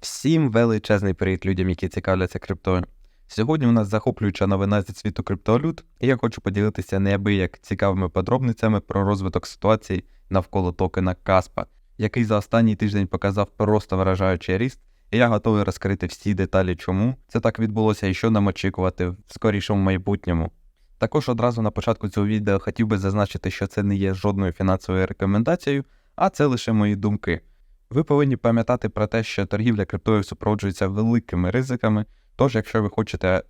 Всім величезний привіт людям, які цікавляться криптою. Сьогодні у нас захоплююча новина зі світу криптовалют, і я хочу поділитися неабияк цікавими подробницями про розвиток ситуації навколо токена Каспа, який за останній тиждень показав просто вражаючий ріст, і я готовий розкрити всі деталі, чому це так відбулося і що нам очікувати в скорішому майбутньому. Також одразу на початку цього відео хотів би зазначити, що це не є жодною фінансовою рекомендацією, а це лише мої думки. Ви повинні пам'ятати про те, що торгівля криптою супроводжується великими ризиками. Тож, якщо ви хочете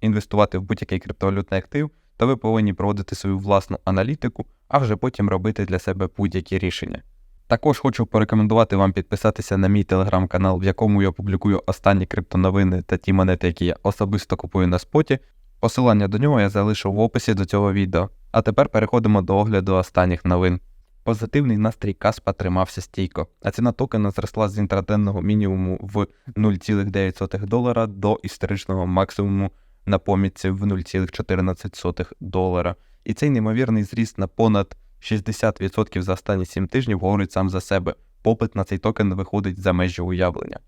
інвестувати в будь-який криптовалютний актив, то ви повинні проводити свою власну аналітику, а вже потім робити для себе будь-які рішення. Також хочу порекомендувати вам підписатися на мій телеграм-канал, в якому я публікую останні криптоновини та ті монети, які я особисто купую на споті. Посилання до нього я залишу в описі до цього відео. А тепер переходимо до огляду останніх новин. Позитивний настрій Каспа тримався стійко, а ціна токена зросла з інтраденного мінімуму в 0,9 долара до історичного максимуму на помітці в 0,14 долара. І цей неймовірний зріст на понад 60% за останні 7 тижнів говорить сам за себе. Попит на цей токен виходить за межі уявлення.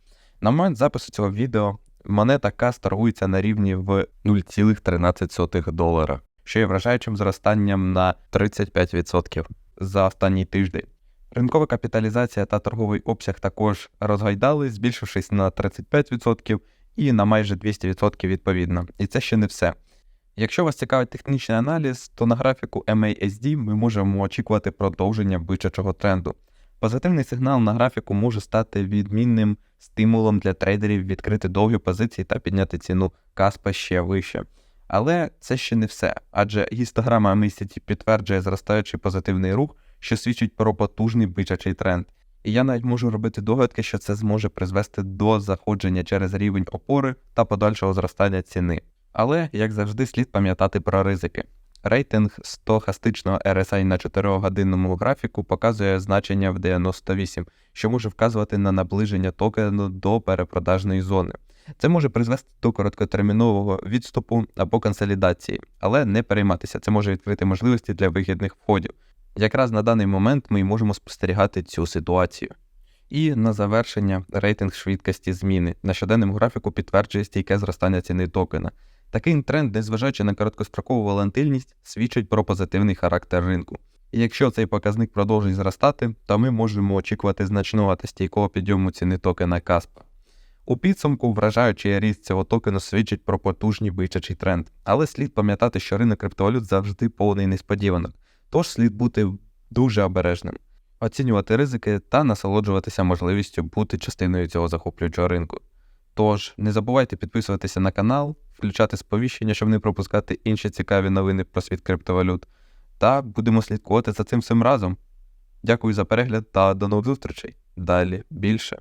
На момент запису цього відео монета КАС торгується на рівні в 0,13 долара, що є вражаючим зростанням на 35% за останній тиждень. Ринкова капіталізація та торговий обсяг також розгайдали, збільшившись на 35% і на майже 200% відповідно. І це ще не все. Якщо вас цікавить технічний аналіз, то на графіку MASD ми можемо очікувати продовження бичачого тренду. Позитивний сигнал на графіку може стати відмінним стимулом для трейдерів відкрити довгі позиції та підняти ціну Каспа ще вище. Але це ще не все, адже гістограма місяці підтверджує зростаючий позитивний рух, що свідчить про потужний бичачий тренд. І я навіть можу робити догадки, що це зможе призвести до заходження через рівень опори та подальшого зростання ціни. Але, як завжди, слід пам'ятати про ризики. Рейтинг стохастичного RSI на 4-годинному графіку показує значення в 98, що може вказувати на наближення токену до перепродажної зони. Це може призвести до короткотермінового відступу або консолідації, але не перейматися, це може відкрити можливості для вигідних входів. Якраз на даний момент ми можемо спостерігати цю ситуацію. І на завершення рейтинг швидкості зміни на щоденному графіку підтверджує стійке зростання ціни токена. Такий тренд, незважаючи на короткострокову волатильність, свідчить про позитивний характер ринку. І якщо цей показник продовжить зростати, то ми можемо очікувати значного та стійкого підйому ціни токена Каспа. У підсумку вражаючий ріст цього токену свідчить про потужний бичачий тренд, але слід пам'ятати, що ринок криптовалют завжди повний несподіванок, тож слід бути дуже обережним, оцінювати ризики та насолоджуватися можливістю бути частиною цього захоплюючого ринку. Тож не забувайте підписуватися на канал, включати сповіщення, щоб не пропускати інші цікаві новини про світ криптовалют. Та будемо слідкувати за цим всім разом. Дякую за перегляд та до нових зустрічей. Далі більше.